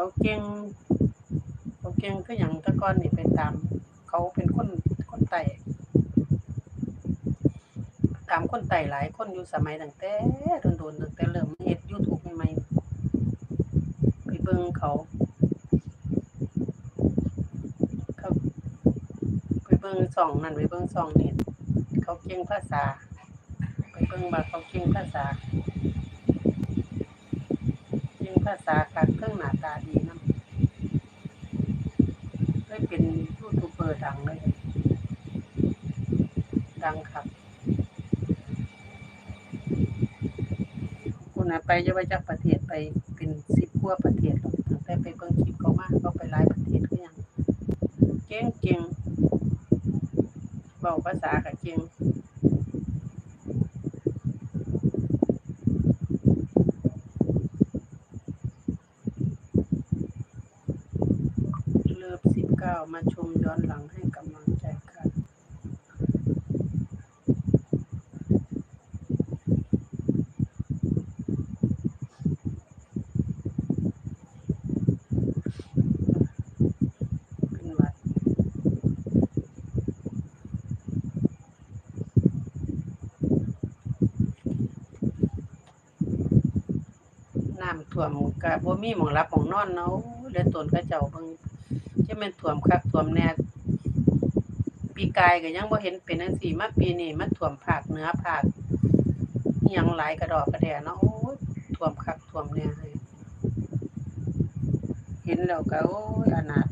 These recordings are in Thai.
เขาเก่งเขาเก่งก็อย่างตะกอนนี่ไปตาม เขาเป็นคนคนไต่ตามคนไต่หลายคนอยู่สมัยตั้งแต่โดนๆตั้งแต่เริ่มเฮ็ด YouTube ใหม่ๆไปเบิ่งเขาเขาไปเบิ่งช่องนั่นไปเบิ่งช่องนี่เขาเก่งภาษา ไปเบิ่งว่าเขาเก่งภาษาเก่งภาษาคักเครื่องหน้าตาดีนำเลยเป็นยูทูบเบอร์ ดังเลย ดังครับคุณน่ะไปจะไปจากประเทศไปเป็นสิบขั้วประเทศหรอกแต่ไปเบิ่งคลิปเขามาเขาไปหลายประเทศคือหยังเก่งเก่งบอกภาษาก็เก่ง เลิฟสิบเก้ามาชมย้อนหลังให้กำลังใจค่ะเป็นวัดน้ำท่วมก็บ่มีหมองรับหมองนอนเนาะเหลือตนเขาเจ้าเบิ่ง จะแม่นท่วมคักท่วมแน่ปีกายก็ยังบ่เห็นเป็นจังซี่มาปีนี้มาท่วมภาคเนื้อภาคอิหยังหลายกระดอกกระแดเนาะโอ้ยท่วมคักท่วมแน่เลยเห็นแล้วก็โอ้ยอนาถ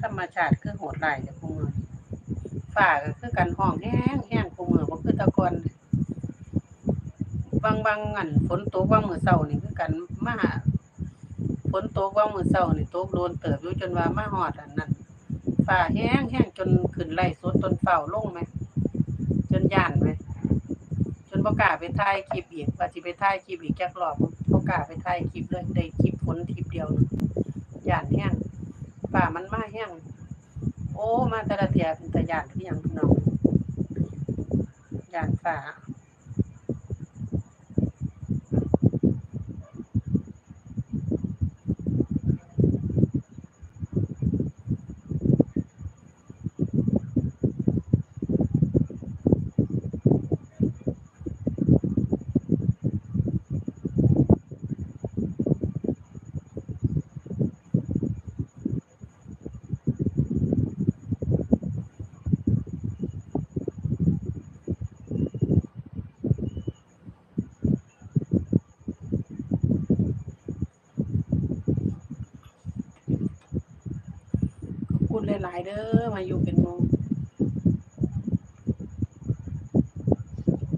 ธรรมชาติคือโหดร้ายเด้อพวกมือนี้ฟ้าก็คือกันห้องแห้งแห้งพวกมือบ่คือตะกอนบางบางอันฝนตกบางมือเช้านี่คือกันมา นตกบางมือเช้านี่ตกโดนเติบอยู่จนว่ามาฮอดอันนั้นฟ้าแห้งแห้งจนขึ้นไล่สดจนเฝ้าลงไหม จนย่านไหม จนบ่กล้าไปถ่ายคลิปอีกว่าสิไปถ่ายคลิปอีกจักรอบบ่กล้าไปถ่ายคลิปเลยได้คลิปฝนคลิปเดียวนะย่านแห้งฟ้ามันมาแห้งโอ้มาแต่ละเทียเป็นตาย่านคือหยังพี่น้องย่านฟ้า หลายๆเด้อมาอยู่เป็นมู่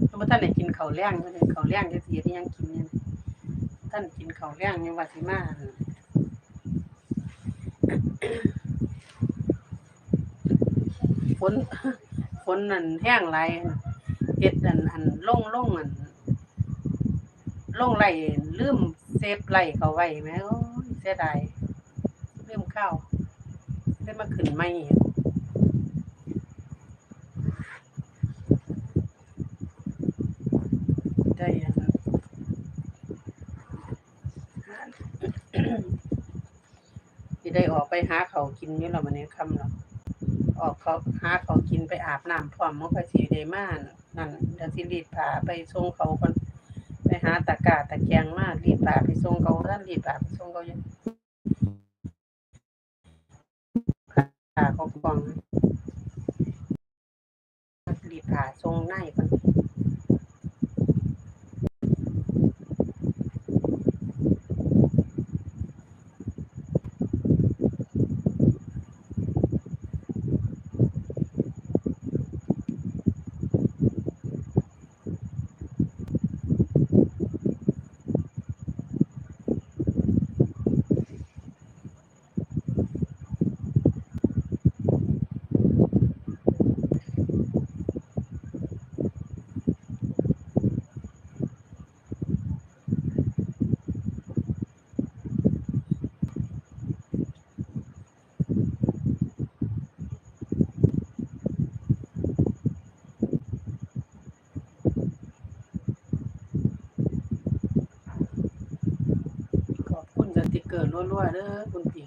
เพราะท่านได้กินข้าวแล้งเพิ่นได้ข้าวแล้งจักสิเฮ็ดอิหยังกินเนี่ยท่านกินข้าวแล้งยังว่าสิมานฝนฝนนั่นแห้งหลายเฮ็ดอันอันลงลงอันลงไหลลืมเซฟไหลเขาไว้แหมโอ้ยเสียดายลืมข้าว ได้มาขึ้นไม่ได้อันนั้นสิได้ออกไปหาเขากินอยู่แล้วมันนี้ค่ำแล้วออกเขาหาเขากินไปอาบน้ำพร้อมมันก็สิได้มานนั่นเดี๋ยวสิรีดผ้าไปส่งเขาก่อนไปหาตะกร้าตะแกงมารีดผ้าไปส่งเขาท่านรีดผ้าไปส่งเขาอยู่ ผ้าเขากองรีดผ่าทรงในคน เกอร์รัวๆเด้อคุณพี่